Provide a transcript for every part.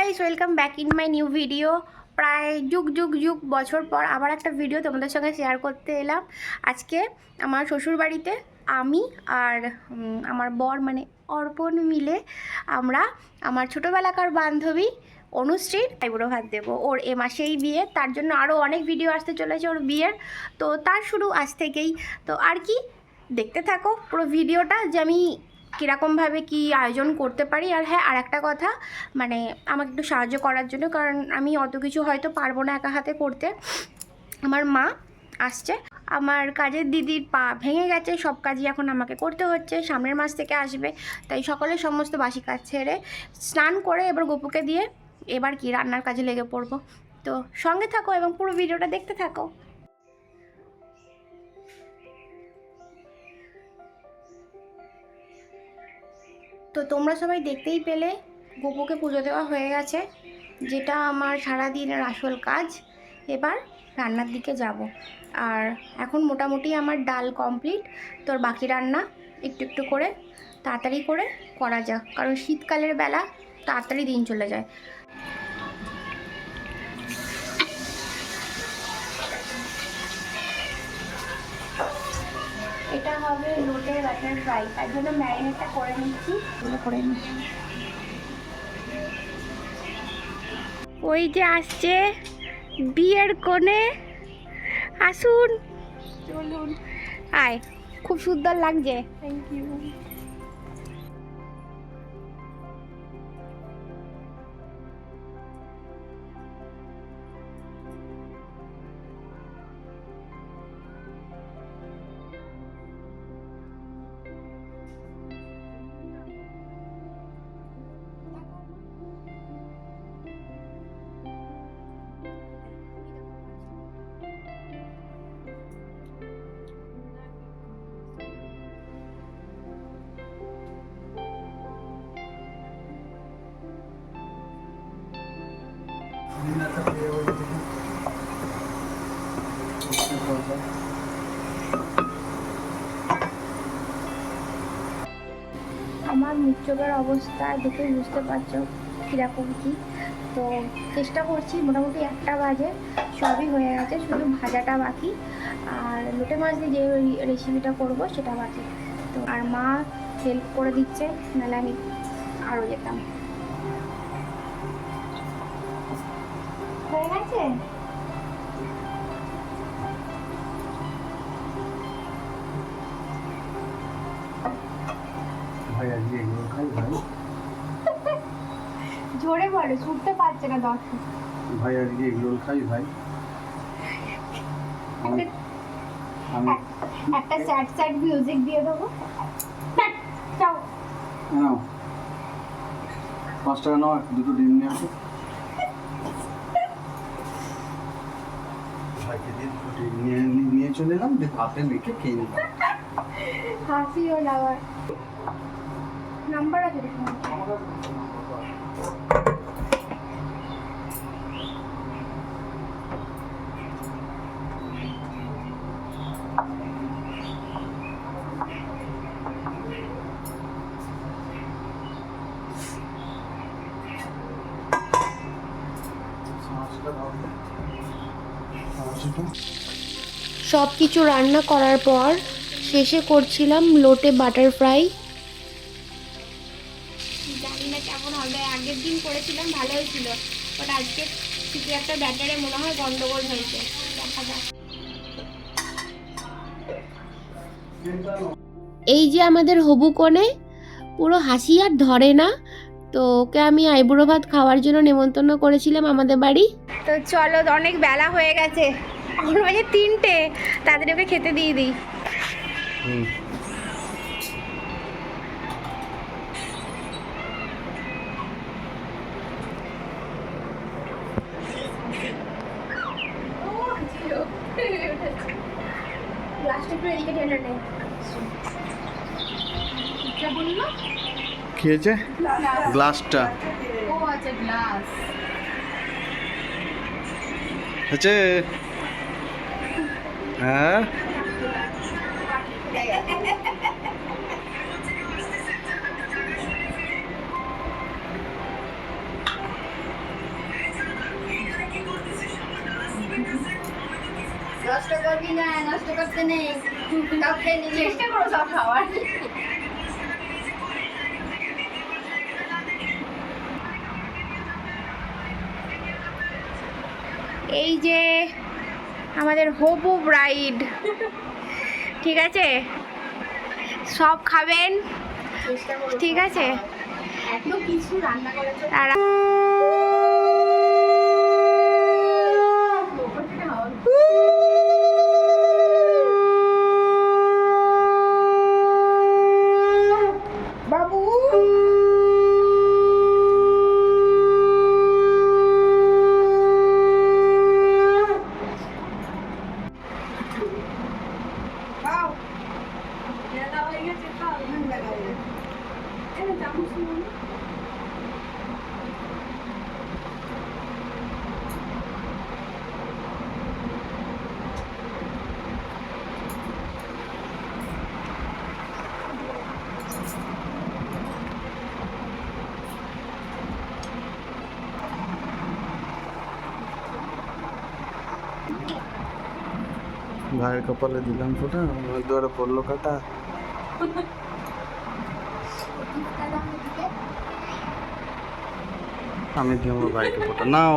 Guys welcome back in my new video প্রায় যুগ যুগ যুগ, বছর পর আবার একটা ভিডিও তোমাদের সঙ্গে শেয়ার করতে এলাম। আজকে আমার শ্বশুর বাড়িতে আমি আর আমার বর মানে অর্পণ মিলে আমরা আমার ছোটোবেলাকার বান্ধবী অনুশ্রীর আইবুড়ো ভাত দেবো। ওর এ মাসেই বিয়ে, তার জন্য আরও অনেক ভিডিও আসতে চলেছে ওর বিয়ের। তো তার শুরু আজ থেকেই। তো আর কি, দেখতে থাকো পুরো ভিডিওটা যে আমি কীরকমভাবে কি আয়োজন করতে পারি? আর হ্যাঁ আর একটা কথা মানে আমাকে একটু সাহায্য করার জন্য, কারণ আমি অত কিছু হয়তো পারব না একা হাতে করতে। আমার মা আসছে, আমার কাজের দিদির পা ভেঙে গেছে, সব কাজই এখন আমাকে করতে হচ্ছে, সামনের মাস থেকে আসবে, তাই সকলের সমস্ত বাসি কাজ ছেড়ে স্নান করে এবার গোপুকে দিয়ে এবার কি রান্নার কাজে লেগে পড়ব। তো সঙ্গে থাকো এবং পুরো ভিডিওটা দেখতে থাকো। তো তোমরা সবাই দেখতেই পেলে গোপুকে পুজো দেওয়া হয়ে গেছে, যেটা আমার সারা দিনের আসল কাজ। এবার রান্নার দিকে যাব। আর এখন মোটামুটি আমার ডাল কমপ্লিট, তোর বাকি রান্না একটু একটু করে তাড়াতাড়ি করে করা যাক, কারণ শীতকালের বেলা তাড়াতাড়ি দিন চলে যায়। এটা হবে লোটে বাটার ফ্রাই। তার জন্য ম্যারিনেটটা করে নিচ্ছি। এগুলো করে নিচ্ছি ওই যে আসছে বিয়ের কোণে। আসুন। চলুন। আয় খুব সুন্দর লাগছে। থ্যাংক ইউ আমার মুখ অবস্থা দেখে বুঝতে পারছ, কীরকম কী? তো চেষ্টা করছি, মোটামুটি একটা বাজে, সবই হয়ে গেছে, শুধু ভাজাটা বাকি। আর লোটে মাছ দিয়ে যে রেসিপিটা করব, সেটা বাকি। তো আর মা হেল্প করে দিচ্ছে, নাহলে আমি আরও যেতাম। হয়ে গেছে? ভাই খাই ভাই। জোরে বলো ছুটতে পারছে না দর্শক। ভাই আজকে এগরোল খাই ভাই। একটা স্যাড স্যাড মিউজিক দিয়ে দেবো। যাও। নাও। পাঁচ টাকা নাও দুটো ডিম নিয়ে আসো ভাইকে দিয়ে দুটো ডিম নিয়ে নিয়ে চলে এলাম দিয়ে ভাতে মেখে খেয়ে নিলাম। না আবার নাম্বার আছে দেখুন সব কিছু রান্না করার পর শেষে করছিলাম লোটে বাটার ফ্রাই। জানি না কেমন হবে আগের দিন করেছিলাম ভালো হয়েছিল বাট আজকে কিছু একটা ব্যাটারে মনে হয় গন্ডগোল হয়েছে দেখা যাক। এই যে আমাদের হবু কোণে পুরো হাসি আর ধরে না তো ওকে আমি আইবুড়ো ভাত খাওয়ার জন্য নেমন্তন্ন করেছিলাম আমাদের বাড়ি। তো চলো অনেক বেলা হয়ে গেছে। এখন বাজে তিনটে। তাড়াতাড়ি ওকে খেতে দিয়ে দিই। কি হয়েছে? গ্লাসটা ও আচ্ছা গ্লাস হচ্ছে হ্যাঁ? নষ্ট করবি না নষ্ট করতে নেই। সব খাওয়ার। এই যে আমাদের হবু ব্রাইড। ঠিক আছে? সব খাবেন? ঠিক আছে? এত কিছু রান্না করার জন্য। আর ভাইয়ের কপালে দিলাম ফোটা আমার দুয়ারে পড়ল কাটা। আমি দিয়ে আমার ভাইকে ফোটা নাও।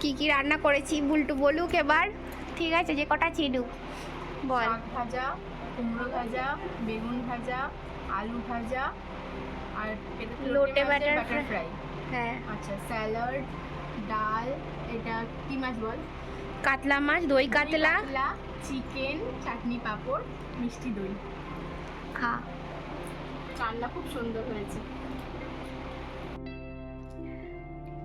কি কি রান্না করেছি বুলটু বলুক এবার। ঠিক আছে যে কটা চিডু বল। ভাজা কুমড়ো ভাজা বেগুন ভাজা আলু ভাজা আর লোটে বাটার ফ্রাই হ্যাঁ। আচ্ছা স্যালাড ডাল এটা কি মাছ বল? কাতলা মাছ দই কাতলা চিকেন চাটনি পাঁপড় মিষ্টি দই। খা। রান্না খুব সুন্দর হয়েছে।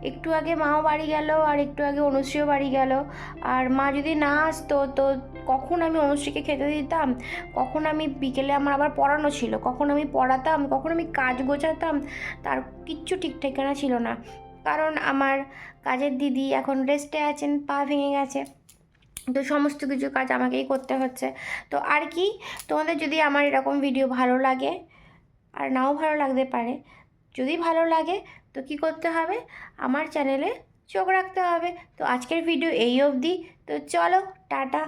একটু আগে মাও বাড়ি গেল আর একটু আগে অনুশ্রীও বাড়ি গেল। আর মা যদি না আসতো, তো কখন আমি অনুশ্রীকে খেতে দিতাম? কখন আমি বিকেলে আমার আবার পড়ানো ছিল? কখন আমি পড়াতাম? কখন আমি কাজ গোছাতাম? তার কিচ্ছু ঠিক ঠিকানা ছিল না। কারণ আমার কাজের দিদি এখন রেস্টে আছেন, পা ভেঙে গেছে। তো সমস্ত কিছু কাজ আমাকেই করতে হচ্ছে। তো আর কি? তোমাদের যদি আমার এরকম ভিডিও ভালো লাগে, আর নাও ভালো লাগতে পারে যদি ভালো লাগে, তো কি করতে হবে? আমার চ্যানেলে চোখ রাখতে হবে। তো আজকের ভিডিও এই অবধি। তো চলো, টাটা।